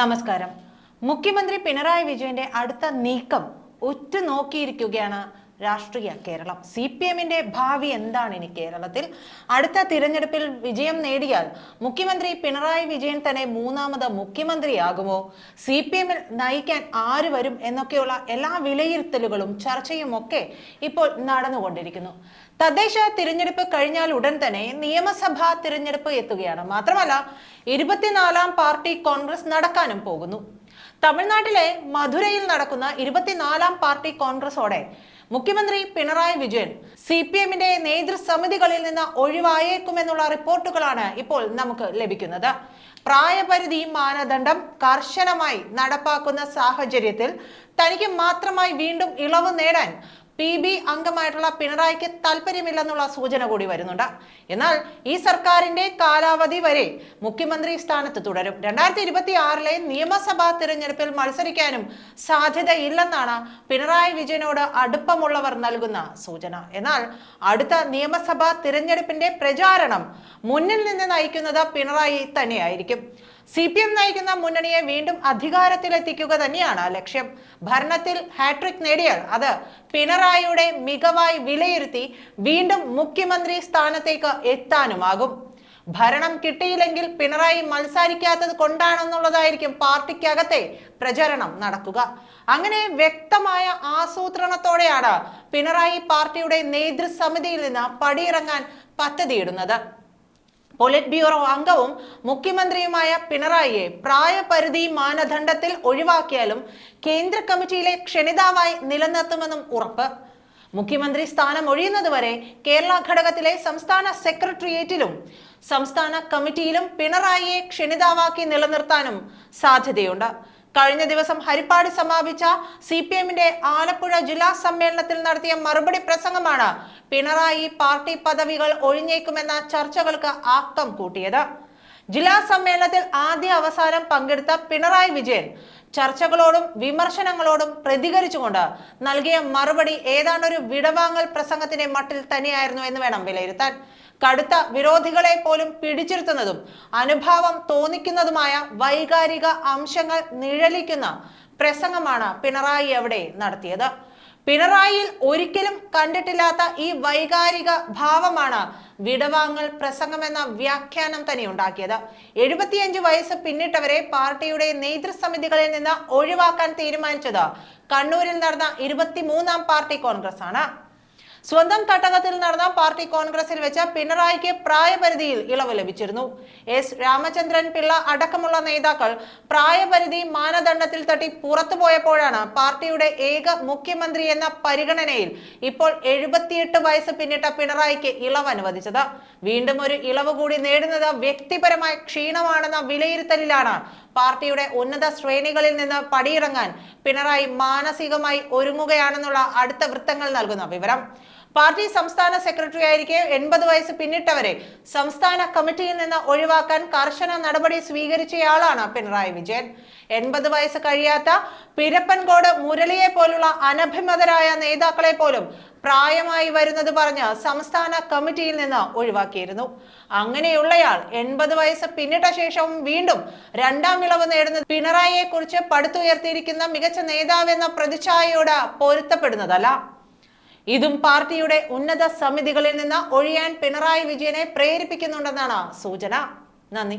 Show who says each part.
Speaker 1: നമസ്കാരം. മുഖ്യമന്ത്രി പിണറായി വിജയന്റെ അടുത്ത നീക്കം ഉറ്റുനോക്കിയിരിക്കുകയാണ് രാഷ്ട്രീയ കേരളം. സി പി എമ്മിന്റെ ഭാവി എന്താണ് ഇനി കേരളത്തിൽ? അടുത്ത തിരഞ്ഞെടുപ്പിൽ വിജയം നേടിയാൽ മുഖ്യമന്ത്രി പിണറായി വിജയൻ തന്നെ മൂന്നാമത് മുഖ്യമന്ത്രിയാകുമോ? സി പി എമ്മിൽ നയിക്കാൻ ആര് വരും എന്നൊക്കെയുള്ള എല്ലാ വിലയിരുത്തലുകളും ചർച്ചയും ഒക്കെ ഇപ്പോൾ നടന്നുകൊണ്ടിരിക്കുന്നു. തദ്ദേശ തിരഞ്ഞെടുപ്പ് കഴിഞ്ഞാൽ ഉടൻ തന്നെ നിയമസഭാ തിരഞ്ഞെടുപ്പ് എത്തുകയാണ്. മാത്രമല്ല ഇരുപത്തിനാലാം പാർട്ടി കോൺഗ്രസ് നടക്കാനും പോകുന്നു. തമിഴ്നാട്ടിലെ മധുരയിൽ നടക്കുന്ന ഇരുപത്തിനാലാം പാർട്ടി കോൺഗ്രസോടെ മുഖ്യമന്ത്രി പിണറായി വിജയൻ സി പി എമ്മിന്റെ നേതൃസമിതികളിൽ നിന്ന് ഒഴിവായേക്കുമെന്നുള്ള റിപ്പോർട്ടുകളാണ് ഇപ്പോൾ നമുക്ക് ലഭിക്കുന്നത്. പ്രായപരിധി മാനദണ്ഡം കർശനമായി നടപ്പാക്കുന്ന സാഹചര്യത്തിൽ തനിക്ക് മാത്രമായി വീണ്ടും ഇളവ് നേടാൻ പി ബി അംഗമായിട്ടുള്ള പിണറായിക്ക് താല്പര്യമില്ലെന്നുള്ള സൂചന കൂടി വരുന്നുണ്ട്. എന്നാൽ ഈ സർക്കാരിന്റെ കാലാവധി വരെ മുഖ്യമന്ത്രി സ്ഥാനത്ത് തുടരും. രണ്ടായിരത്തി ഇരുപത്തി ആറിലെ നിയമസഭാ തിരഞ്ഞെടുപ്പിൽ മത്സരിക്കാനും സാധ്യതയില്ലെന്നാണ് പിണറായി വിജയനോട് അടുപ്പമുള്ളവർ നൽകുന്ന സൂചന. എന്നാൽ അടുത്ത നിയമസഭാ തിരഞ്ഞെടുപ്പിന്റെ പ്രചാരണം മുന്നിൽ നിന്ന് നയിക്കുന്നത് പിണറായി തന്നെയായിരിക്കും. സി പി എം നയിക്കുന്ന മുന്നണിയെ വീണ്ടും അധികാരത്തിലെത്തിക്കുക തന്നെയാണ് ലക്ഷ്യം. ഭരണത്തിൽ ഹാട്രിക് നേടിയാൽ അത് പിണറായിയുടെ മികവായി വിലയിരുത്തി വീണ്ടും മുഖ്യമന്ത്രി സ്ഥാനത്തേക്ക് എത്താനുമാകും. ഭരണം കിട്ടിയില്ലെങ്കിൽ പിണറായി മത്സരിക്കാത്തത് കൊണ്ടാണെന്നുള്ളതായിരിക്കും പാർട്ടിക്കകത്തെ പ്രചരണം നടക്കുക. അങ്ങനെ വ്യക്തമായ ആസൂത്രണത്തോടെയാണ് പിണറായി പാർട്ടിയുടെ നേതൃസമിതിയിൽ നിന്ന് പടിയിറങ്ങാൻ പദ്ധതിയിടുന്നത്. പൊളിറ്റ് ബ്യൂറോ അംഗവും മുഖ്യമന്ത്രിയുമായ പിണറായിയെ പ്രായപരിധി മാനദണ്ഡത്തിൽ ഒഴിവാക്കിയാലും കേന്ദ്ര കമ്മിറ്റിയിലെ ക്ഷണിതാവായി നിലനിർത്തുമെന്നും ഉറപ്പ്. മുഖ്യമന്ത്രി സ്ഥാനം ഒഴിയുന്നതുവരെ കേരള ഘടകത്തിലെ സംസ്ഥാന സെക്രട്ടേറിയറ്റിലും സംസ്ഥാന കമ്മിറ്റിയിലും പിണറായിയെ ക്ഷണിതാവാക്കി നിലനിർത്താനും സാധ്യതയുണ്ട്. കഴിഞ്ഞ ദിവസം ഹരിപ്പാട് സമാപിച്ച സി പി എമ്മിന്റെ ആലപ്പുഴ ജില്ലാ സമ്മേളനത്തിൽ നടത്തിയ മറുപടി പ്രസംഗമാണ് പിണറായി പാർട്ടി പദവികൾ ഒഴിഞ്ഞേക്കുമെന്ന ചർച്ചകൾക്ക് ആക്കം കൂട്ടിയത്. ജില്ലാ സമ്മേളനത്തിൽ ആദ്യ അവസാനം പങ്കെടുത്ത പിണറായി വിജയൻ ചർച്ചകളോടും വിമർശനങ്ങളോടും പ്രതികരിച്ചുകൊണ്ട് നൽകിയ മറുപടി ഏതാണ്ടൊരു വിടവാങ്ങൽ പ്രസംഗത്തിന്റെ മട്ടിൽ തന്നെയായിരുന്നു എന്ന് വേണം വിലയിരുത്താൻ. കടുത്ത വിരോധികളെ പോലും പിടിച്ചിരുത്തുന്നതും അനുഭാവം തോന്നിക്കുന്നതുമായ വൈകാരിക അംശങ്ങൾ നിഴലിക്കുന്ന പ്രസംഗമാണ് പിണറായി അവിടെ നടത്തിയത്. പിണറായിയിൽ ഒരിക്കലും കണ്ടിട്ടില്ലാത്ത ഈ വൈകാരിക ഭാവമാണ് വിടവാങ്ങൽ പ്രസംഗമെന്ന വ്യാഖ്യാനം തന്നെ ഉണ്ടാക്കിയത്. എഴുപത്തിയഞ്ച് വയസ്സ് പിന്നിട്ടവരെ പാർട്ടിയുടെ നേതൃസമിതികളിൽ നിന്ന് ഒഴിവാക്കാൻ തീരുമാനിച്ചത് കണ്ണൂരിൽ നടന്ന ഇരുപത്തിമൂന്നാം പാർട്ടി കോൺഗ്രസ് ആണ് സ്വന്തം തട്ടകത്തിൽ നടന്ന പാർട്ടി കോൺഗ്രസിൽ വെച്ച് പിണറായിക്ക് പ്രായപരിധിയിൽ ഇളവ് ലഭിച്ചിരുന്നു. എസ്. രാമചന്ദ്രൻ പിള്ള അടക്കമുള്ള നേതാക്കൾ പ്രായപരിധി മാനദണ്ഡത്തിൽ തട്ടി പുറത്തു പോയപ്പോഴാണ് പാർട്ടിയുടെ ഏക മുഖ്യമന്ത്രി എന്ന പരിഗണനയിൽ ഇപ്പോൾ എഴുപത്തിയെട്ട് വയസ്സ് പിന്നിട്ട പിണറായിക്ക് ഇളവ് അനുവദിച്ചത്. വീണ്ടും ഒരു ഇളവ് കൂടി നേടുന്നത് വ്യക്തിപരമായ ക്ഷീണമാണെന്ന വിലയിരുത്തലിലാണ് പാർട്ടിയുടെ ഉന്നത ശ്രേണികളിൽ നിന്ന് പടിയിറങ്ങാൻ പിണറായി മാനസികമായി ഒരുങ്ങുകയാണെന്നുള്ള അടുത്ത വൃത്തങ്ങൾ നൽകുന്ന വിവരം. പാർട്ടി സംസ്ഥാന സെക്രട്ടറി ആയിരിക്കെ എൺപത് വയസ്സ് പിന്നിട്ടവരെ സംസ്ഥാന കമ്മിറ്റിയിൽ നിന്ന് ഒഴിവാക്കാൻ കർശന നടപടി സ്വീകരിച്ചയാളാണ് പിണറായി വിജയൻ. എൺപത് വയസ്സ് കഴിയാത്ത പിരപ്പൻകോട് മുരളിയെ പോലുള്ള അനഭിമതരായ നേതാക്കളെ പോലും പ്രായമായി വരുന്നത് പറഞ്ഞ് സംസ്ഥാന കമ്മിറ്റിയിൽ നിന്ന് ഒഴിവാക്കിയിരുന്നു. അങ്ങനെയുള്ളയാൾ എൺപത് വയസ്സ് പിന്നിട്ട ശേഷവും വീണ്ടും രണ്ടാം ഇളവ് നേടുന്ന പിണറായിയെ കുറിച്ച് പടുത്തുയർത്തിയിരിക്കുന്ന മികച്ച നേതാവെന്ന പ്രതിച്ഛായയോട് പൊരുത്തപ്പെടുന്നതല്ല. ഇതും പാർട്ടിയുടെ ഉന്നത സമിതികളിൽ നിന്ന് ഒഴിയാൻ പിണറായി വിജയനെ പ്രേരിപ്പിക്കുന്നുണ്ടെന്നാണ് സൂചന. നന്ദി.